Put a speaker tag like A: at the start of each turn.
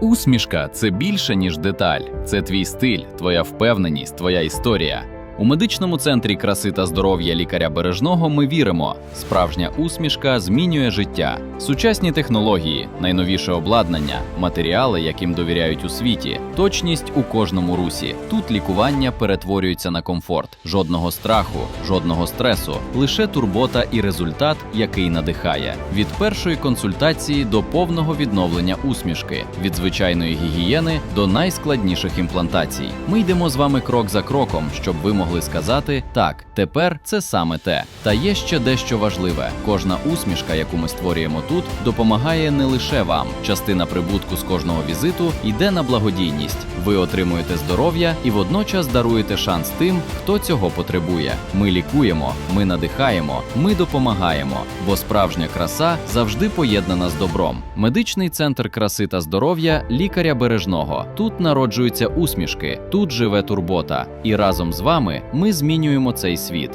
A: Усмішка це більше, ніж деталь. Це твій стиль, твоя впевненість, твоя історія. У медичному центрі краси та здоров'я лікаря бережного ми віримо. Справжня усмішка змінює життя, сучасні технології, найновіше обладнання, матеріали, яким довіряють у світі, точність у кожному русі. Тут лікування перетворюється на комфорт, жодного страху, жодного стресу, лише турбота і результат, який надихає. Від першої консультації до повного відновлення усмішки, від звичайної гігієни до найскладніших імплантацій. Ми йдемо з вами крок за кроком, щоб ви могли сказати так, тепер це саме те. Та є ще дещо важливе: кожна усмішка, яку ми створюємо тут, допомагає не лише вам. Частина прибутку з кожного візиту йде на благодійність. Ви отримуєте здоров'я і водночас даруєте шанс тим, хто цього потребує. Ми лікуємо, ми надихаємо, ми допомагаємо, бо справжня краса завжди поєднана з добром. Медичний центр краси та здоров'я лікаря бережного. Тут народжуються усмішки, тут живе турбота. І разом з вами ми змінюємо цей світ.